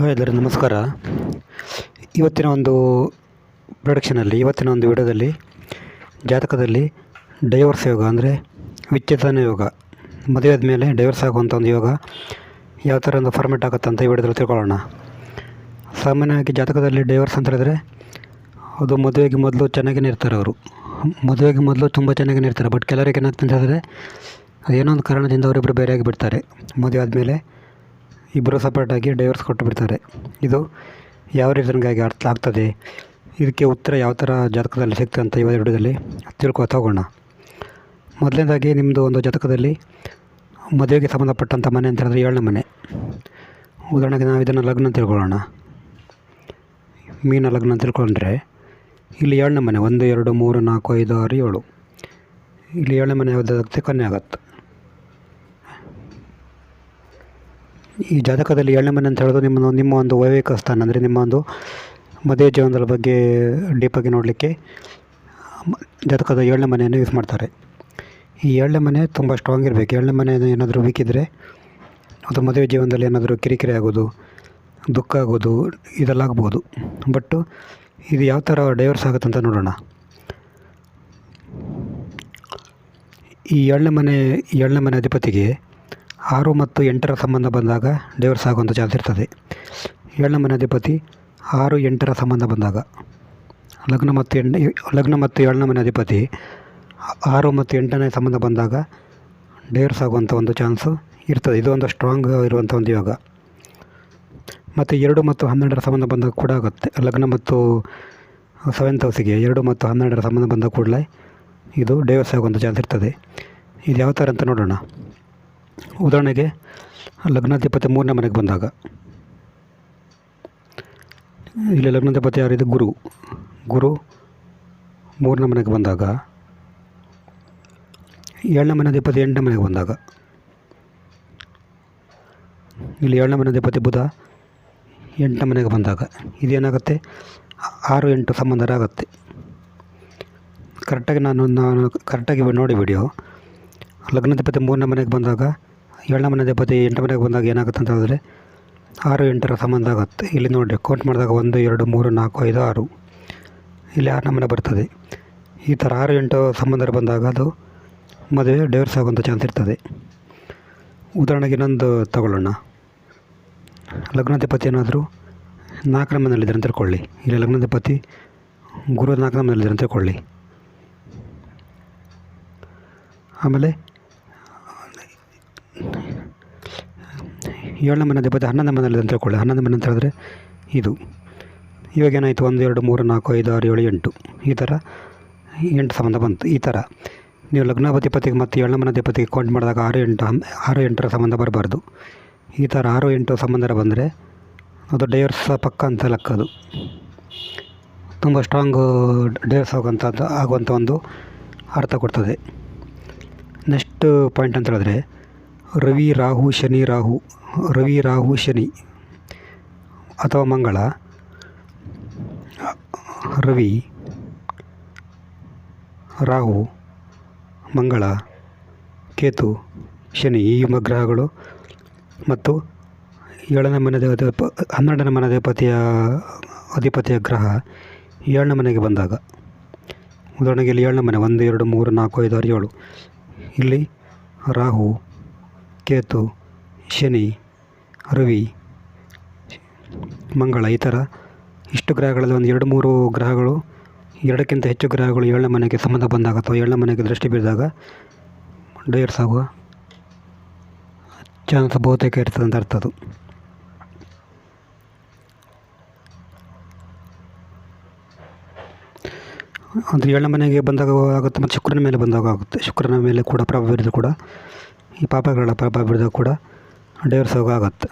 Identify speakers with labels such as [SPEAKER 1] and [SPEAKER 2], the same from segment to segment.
[SPEAKER 1] Hi ಎಲ್ಲರಿಗೂ ನಮಸ್ಕಾರ. ಇವತ್ತಿನ ಒಂದು ಪ್ರೊಡಕ್ಷನಲ್ಲಿ ಇವತ್ತಿನ ಒಂದು ವಿಡಿಯೋದಲ್ಲಿ, ಜಾತಕದಲ್ಲಿ ಡೈವರ್ಸ್ ಯೋಗ ಅಂದರೆ ವಿಚ್ಛೇದನ ಯೋಗ. ಮದುವೆ ಆದಮೇಲೆ ಡೈವರ್ಸ್ ಆಗುವಂಥ ಒಂದು ಯೋಗ ಯಾವ ಥರ ಒಂದು ಫಾರ್ಮೆಟ್ ಆಗುತ್ತೆ ಅಂತ ಈ ವಿಡಿಯೋದಲ್ಲಿ ತಿಳ್ಕೊಳ್ಳೋಣ. ಸಾಮಾನ್ಯವಾಗಿ ಜಾತಕದಲ್ಲಿ ಡೈವರ್ಸ್ ಅಂತ ಹೇಳಿದ್ರೆ, ಅದು ಮದುವೆಗೆ ಮೊದಲು ಚೆನ್ನಾಗೇ ಇರ್ತಾರೆ ಅವರು. ಮದುವೆಗೆ ಮೊದಲು ತುಂಬ ಚೆನ್ನಾಗೇ ಇರ್ತಾರೆ. ಬಟ್ ಕೆಲವರಿಗೆ ಏನಾಗ್ತದೆ ಅಂತ ಹೇಳಿದ್ರೆ ಏನೋ ಒಂದು ಕಾರಣದಿಂದ ಅವರಿಬ್ಬರು ಬೇರೆಯಾಗಿ ಬಿಡ್ತಾರೆ. ಮದುವೆ ಆದಮೇಲೆ ಇಬ್ಬರು ಸಪ್ರೇಟಾಗಿ ಡೈವರ್ಸ್ ಕೊಟ್ಟು ಬಿಡ್ತಾರೆ ಇದು ಯಾವ ರೀಸನ್ಗಾಗಿ ಅರ್ಥ ಆಗ್ತದೆ? ಇದಕ್ಕೆ ಉತ್ತರ ಯಾವ ಥರ ಜಾತಕದಲ್ಲಿ ಸಿಗ್ತದೆ ಅಂತ ಇವತ್ತು ವಿಡಿಯೋದಲ್ಲಿ ತಿಳ್ಕೊತಾ ಹೋಗೋಣ ಮೊದಲನೇದಾಗಿ ನಿಮ್ಮದು ಒಂದು ಜಾತಕದಲ್ಲಿ ಮದುವೆಗೆ ಸಂಬಂಧಪಟ್ಟಂಥ ಮನೆ ಅಂತ ಹೇಳಿದ್ರೆ ಏಳನೇ ಮನೆ. ಉದಾಹರಣೆಗೆ ನಾವು ಇದನ್ನು ಲಗ್ನ ತಿಳ್ಕೊಳ್ಳೋಣ. ಮೀನ ಲಗ್ನ ತಿಳ್ಕೊಂಡ್ರೆ ಇಲ್ಲಿ ಏಳನೇ ಮನೆ, ಒಂದು, ಎರಡು, ಮೂರು, ನಾಲ್ಕು, ಐದು, ಆರು, ಏಳು. ಇಲ್ಲಿ ಏಳನೇ ಮನೆ ಯಾವುದಾಗುತ್ತೆ ಕನ್ಯೆ ಆಗತ್ತೆ ಈ ಜಾತಕದಲ್ಲಿ ಏಳನೇ ಮನೆ ಅಂತ ಹೇಳೋದು ನಿಮ್ಮ ನಿಮ್ಮ ಒಂದು ವೈವಾಹಿಕ ಸ್ಥಾನ, ಅಂದರೆ ನಿಮ್ಮ ಒಂದು ಮದುವೆ ಜೀವನದ ಬಗ್ಗೆ ಡೀಪಾಗಿ ನೋಡಲಿಕ್ಕೆ ಜಾತಕದ ಏಳನೇ ಮನೆಯನ್ನು ಯೂಸ್ ಮಾಡ್ತಾರೆ. ಈ ಏಳನೇ ಮನೆ ತುಂಬ ಸ್ಟ್ರಾಂಗ್ ಇರಬೇಕು. ಏಳನೇ ಮನೆ ಏನಾದರೂ ವೀಕ್ ಇದ್ದರೆ ಅದು ಮದುವೆ ಜೀವನದಲ್ಲಿ ಏನಾದರೂ ಕಿರಿಕಿರಿ ಆಗೋದು, ದುಃಖ ಆಗೋದು ಇದೆಲ್ಲ ಆಗ್ಬೋದು ಬಟ್ಟು ಇದು ಯಾವ ಥರ ಡೈವರ್ಸ್ ಆಗುತ್ತೆ ಅಂತ ನೋಡೋಣ. ಈ ಏಳನೇ ಮನೆ ಏಳನೇ ಮನೆ ಅಧಿಪತಿಗೆ ಆರು ಮತ್ತು ಎಂಟರ ಸಂಬಂಧ ಬಂದಾಗ ಡೈವರ್ಸ್ ಆಗುವಂಥ ಚಾನ್ಸ್ ಇರ್ತದೆ. ಏಳನೇ ಮನೆ ಅಧಿಪತಿ ಆರು, ಎಂಟರ ಸಂಬಂಧ ಬಂದಾಗ. ಲಗ್ನ ಮತ್ತು ಎಂಟು, ಲಗ್ನ ಮತ್ತು ಏಳನೇ ಮನೆ ಅಧಿಪತಿ ಆರು ಮತ್ತು ಎಂಟನೇ ಸಂಬಂಧ ಬಂದಾಗ ಡೈವರ್ಸ್ ಆಗುವಂಥ ಒಂದು ಚಾನ್ಸು ಇರ್ತದೆ. ಇದು ಒಂದು ಸ್ಟ್ರಾಂಗ್ ಇರುವಂಥ ಒಂದು ಯೋಗ. ಮತ್ತು ಎರಡು ಮತ್ತು ಹನ್ನೆರಡರ ಸಂಬಂಧ ಬಂದಾಗ ಕೂಡ ಆಗುತ್ತೆ. ಲಗ್ನ ಮತ್ತು ಸೆವೆಂತ್ ಹೌಸಿಗೆ ಎರಡು ಮತ್ತು ಹನ್ನೆರಡರ ಸಂಬಂಧ ಬಂದ ಕೂಡಲೇ ಇದು ಡೈವರ್ಸ್ ಆಗುವಂಥ ಚಾನ್ಸ್ ಇರ್ತದೆ. ಇದು ಯಾವ ಥರ ಅಂತ ನೋಡೋಣ. ಉದಾಹರಣೆಗೆ, ಲಗ್ನಾಧಿಪತಿ ಮೂರನೇ ಮನೆಗೆ ಬಂದಾಗ, ಇಲ್ಲಿ ಲಗ್ನಾಧಿಪತಿ ಯಾರಿದೆ? ಗುರು. ಗುರು ಮೂರನೇ ಮನೆಗೆ ಬಂದಾಗ, ಏಳನೇ ಮನೆ ಅಧಿಪತಿ ಎಂಟನೇ ಮನೆಗೆ ಬಂದಾಗ, ಇಲ್ಲಿ ಏಳನೇ ಮನೆ ಅಧಿಪತಿ ಬುಧ ಎಂಟನೇ ಮನೆಗೆ ಬಂದಾಗ, ಇದೇನಾಗುತ್ತೆ? ಆರು ಎಂಟು ಸಂಬಂಧರಾಗುತ್ತೆ. ಕರೆಕ್ಟಾಗಿ ನಾನು ನಾನು ಕರೆಕ್ಟಾಗಿ ನೋಡಿ ವಿಡಿಯೋ ಲಗ್ನಾಧಿಪತಿ ಮೂರನೇ ಮನೆಗೆ ಬಂದಾಗ ಏಳನೇ ಮನೆ ದೇಪತಿ ಎಂಟು ಮನೆಗೆ ಬಂದಾಗ ಏನಾಗುತ್ತೆ ಅಂತ ಹೇಳಿದ್ರೆ ಆರು ಎಂಟರ ಸಂಬಂಧ ಆಗುತ್ತೆ. ಇಲ್ಲಿ ನೋಡಿ ಕೌಂಟ್ ಮಾಡಿದಾಗ ಒಂದು, ಎರಡು, ಮೂರು, ನಾಲ್ಕು, ಐದು, ಆರು. ಇಲ್ಲಿ ಆರನೇ ಮನೆ ಬರ್ತದೆ. ಈ ಥರ ಆರು, ಎಂಟು ಸಂಬಂಧ ಬಂದಾಗ ಅದು ಮದುವೆ ಡೈವರ್ಸ್ ಆಗುವಂಥ ಚಾನ್ಸ್ ಇರ್ತದೆ. ಉದಾಹರಣೆಗೆ ಇನ್ನೊಂದು ತಗೊಳ್ಳೋಣ. ಲಗ್ನಾಧಿಪತಿ ಏನಾದರೂ ನಾಲ್ಕನೇ ಮನೆಯಲ್ಲಿದ್ದಾರೆ ಅಂತ ತಿಳ್ಕೊಳ್ಳಿ. ಇಲ್ಲಿ ಲಗ್ನಾಧಿಪತಿ ಗುರು ನಾಲ್ಕನೇ ಮನೆಯಲ್ಲಿದ್ದಾರೆ ಅಂತ ತಿಳ್ಕೊಳ್ಳಿ. ಆಮೇಲೆ ಏಳನೇ ಮನೆ ಅಧಿಪತಿ ಹನ್ನೊಂದು ಮನೆಯಲ್ಲಿ ಅಂತ ತಿಳ್ಕೊಳ್ಳಿ. ಹನ್ನೊಂದು ಮನೆ ಅಂತ ಹೇಳಿದ್ರೆ ಇದು. ಇವಾಗ ಏನಾಯಿತು? ಒಂದು, ಎರಡು, ಮೂರು, ನಾಲ್ಕು, ಐದು, ಆರು, ಏಳು, ಎಂಟು. ಈ ಥರ ಎಂಟು ಸಂಬಂಧ ಬಂತು. ಈ ಥರ. ನೀವು ಲಗ್ನಾಧಿಪತಿಗೆ ಮತ್ತು ಏಳನೇ ಮನೆ ಅಧಿಪತಿಗೆ ಕೌಂಟ್ ಮಾಡಿದಾಗ ಆರು, ಎಂಟು ಆರು, ಎಂಟರ ಸಂಬಂಧ ಬರಬಾರ್ದು. ಈ ಥರ ಆರು, ಎಂಟು ಸಂಬಂಧ ಬಂದರೆ ಅದು ಡೈವರ್ಸ್ ಪಕ್ಕ ಅಂತ ಲೆಕ್ಕ ಅದು. ತುಂಬ ಸ್ಟ್ರಾಂಗು ಡೈವರ್ಸ್ ಆಗುವಂಥದ್ದು ಆಗುವಂಥ ಒಂದು ಅರ್ಥ ಕೊಡ್ತದೆ. ನೆಕ್ಸ್ಟ್ ಪಾಯಿಂಟ್ ಅಂತ ಹೇಳಿದ್ರೆ, ರವಿ, ರಾಹು, ಶನಿ, ರಾಹು ರವಿ, ರಾಹು, ಶನಿ ಅಥವಾ ಮಂಗಳ, ರವಿ, ರಾಹು, ಮಂಗಳ, ಕೇತು, ಶನಿ ಈ ಗ್ರಹಗಳು ಮತ್ತು ಏಳನೇ ಮನೆ ದೇವತೆ ಹನ್ನೆರಡನೇ ಮನೆ ಅಧಿಪತಿಯ ಅಧಿಪತಿಯ ಗ್ರಹ ಏಳನೇ ಮನೆಗೆ ಬಂದಾಗ. ಉದಾಹರಣೆಗೆ ಇಲ್ಲಿ ಏಳನೇ ಮನೆ, ಒಂದು, ಎರಡು, ಮೂರು, ನಾಲ್ಕು, ಐದು, ಆರು, ಏಳು. ಇಲ್ಲಿ ರಾಹು, ಕೇತು ಶನಿ, ರವಿ, ಮಂಗಳ ಈ ಥರ ಇಷ್ಟು ಗ್ರಹಗಳಲ್ಲಿ ಒಂದು ಎರಡು ಮೂರು ಗ್ರಹಗಳು, ಎರಡಕ್ಕಿಂತ ಹೆಚ್ಚು ಗ್ರಹಗಳು ಏಳನೇ ಮನೆಗೆ ಸಂಬಂಧ ಬಂದಾಗ ಅಥವಾ ಏಳನೇ ಮನೆಗೆ ದೃಷ್ಟಿ ಬೀಳಿದಾಗ ಡೈರ್ಸ್ ಆಗುವ ಚಾನ್ಸ್ ಬಹುತೇಕ ಇರ್ತದೆ ಅಂತ ಅರ್ಥ ಅದು. ಅಂದರೆ ಏಳನೇ ಮನೆಗೆ ಬಂದಾಗ ಆಗುತ್ತೆ ಮತ್ತು ಶುಕ್ರನ ಮೇಲೆ ಬಂದಾಗ ಆಗುತ್ತೆ. ಶುಕ್ರನ ಮೇಲೆ ಕೂಡ ಪ್ರಭಾವ ಬೀರಿದ್ರು ಕೂಡ, ಈ ಪಾಪಗಳ ಪ್ರಭಾವ ಬೀರಿದಾಗ ಕೂಡ ಡೈವರ್ಸ್ ಆಗುತ್ತೆ.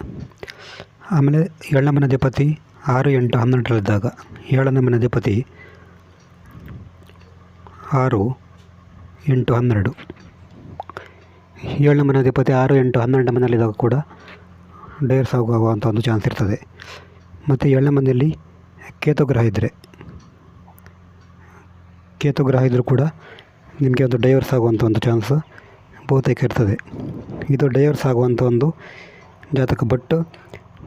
[SPEAKER 1] ಆಮೇಲೆ ಏಳನೇ ಮನೆ ಅಧಿಪತಿ ಆರು ಎಂಟು ಹನ್ನೆರಡರಲ್ಲಿದ್ದಾಗ ಏಳನೇ ಅಧಿಪತಿ ಆರು ಎಂಟು ಹನ್ನೆರಡು. ಏಳನೇ ಮನೆ ಅಧಿಪತಿ ಆರು ಎಂಟು ಹನ್ನೆರಡನೇ ಮನೆಯಲ್ಲಿದ್ದಾಗ ಕೂಡ ಡೈವರ್ಸ್ ಆಗುವಂಥ ಒಂದು ಚಾನ್ಸ್ ಇರ್ತದೆ. ಮತ್ತು ಏಳನೇ ಮನೆಯಲ್ಲಿ ಕೇತುಗ್ರಹ ಇದ್ದರೆ ಕೇತುಗ್ರಹ ಇದ್ದರೂ ಕೂಡ ನಿಮಗೆ ಒಂದು ಡೈವರ್ಸ್ ಆಗುವಂಥ ಒಂದು ಚಾನ್ಸ್ ಬಹುತೇಕ ಇರ್ತದೆ. ಇದು ಡೈವರ್ಸ್ ಆಗುವಂಥ ಒಂದು ಜಾತಕ. ಬಟ್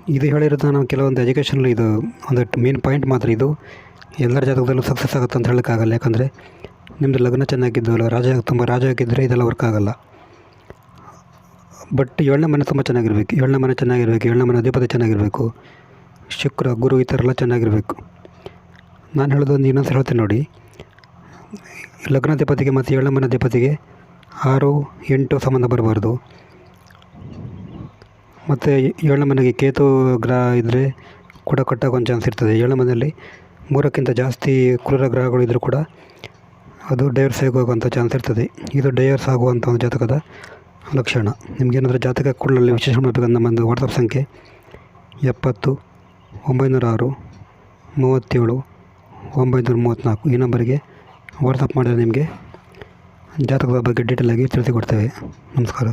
[SPEAKER 1] ಇದು ಹೇಳಿರೋದು ನಾನು ಕೆಲವೊಂದು ಎಜುಕೇಷನಲ್ಲಿ ಇದು ಒಂದು ಮೇನ್ ಪಾಯಿಂಟ್ ಮಾತ್ರ ಇದು. ಎಲ್ಲರ ಜಾತಕದಲ್ಲೂ ಸಕ್ಸಸ್ ಆಗುತ್ತೆ ಅಂತ ಹೇಳೋಕ್ಕಾಗಲ್ಲ ಯಾಕಂದರೆ ನಿಮ್ಮದು ಲಗ್ನ ಚೆನ್ನಾಗಿದ್ದು, ಅಲ್ಲ ರಾಜ, ತುಂಬ ರಾಜ ಆಗಿದ್ದರೆ ಇದೆಲ್ಲ ವರ್ಕ್ ಆಗಲ್ಲ. ಬಟ್ ಏಳನೇ ಮನೆ ತುಂಬ ಚೆನ್ನಾಗಿರ್ಬೇಕು. ಏಳನೇ ಮನೆ ಚೆನ್ನಾಗಿರ್ಬೇಕು. ಏಳನೇ ಮನೆ ಅಧಿಪತಿ ಚೆನ್ನಾಗಿರಬೇಕು. ಶುಕ್ರ, ಗುರು ಈ ಥರ ಎಲ್ಲ ಚೆನ್ನಾಗಿರಬೇಕು. ನಾನು ಹೇಳೋದು ಒಂದು ಇನ್ನೊಂದು ಹೇಳ್ತೀನಿ ನೋಡಿ. ಲಗ್ನಾಧಿಪತಿಗೆ ಮತ್ತು ಏಳನೇ ಮನೆ ಅಧಿಪತಿಗೆ ಆರು, ಎಂಟು ಸಂಬಂಧ ಬರಬಾರ್ದು. ಮತ್ತು ಏಳನೇ ಮನೆಗೆ ಕೇತು ಗ್ರಹ ಇದ್ದರೆ ಕೂಡ ಒಂದು ಚಾನ್ಸ್ ಇರ್ತದೆ. ಏಳನೇ ಮನೆಯಲ್ಲಿ ಮೂರಕ್ಕಿಂತ ಜಾಸ್ತಿ ಕ್ರೂರ ಗ್ರಹಗಳು ಇದ್ದರೂ ಕೂಡ ಅದು ಡೈವರ್ಸ್ ಆಗುವಂಥ ಚಾನ್ಸ್ ಇರ್ತದೆ. ಇದು ಡೈವರ್ಸ್ ಆಗುವಂಥ ಒಂದು ಜಾತಕದ ಲಕ್ಷಣ. ನಿಮಗೇನಾದರೂ ಜಾತಕ ಕೂಡಲಲ್ಲಿ ವಿಶೇಷ ಮಾಡಬೇಕಂದ್ರೆ ನಮ್ಮೊಂದು ವಾಟ್ಸಪ್ ಸಂಖ್ಯೆ ಎಪ್ಪತ್ತು, ಒಂಬೈನೂರ ಆರು, ಮೂವತ್ತೇಳು, ಒಂಬೈನೂರ ಮೂವತ್ತ್ನಾಲ್ಕು ಈ ನಂಬರಿಗೆ ವಾಟ್ಸಪ್ ಮಾಡಿದರೆ ನಿಮಗೆ ಜಾತಕದ ಬಗ್ಗೆ ಡೀಟೇಲಾಗಿ ತಿಳಿಸಿಕೊಡ್ತೇವೆ ನಮಸ್ಕಾರ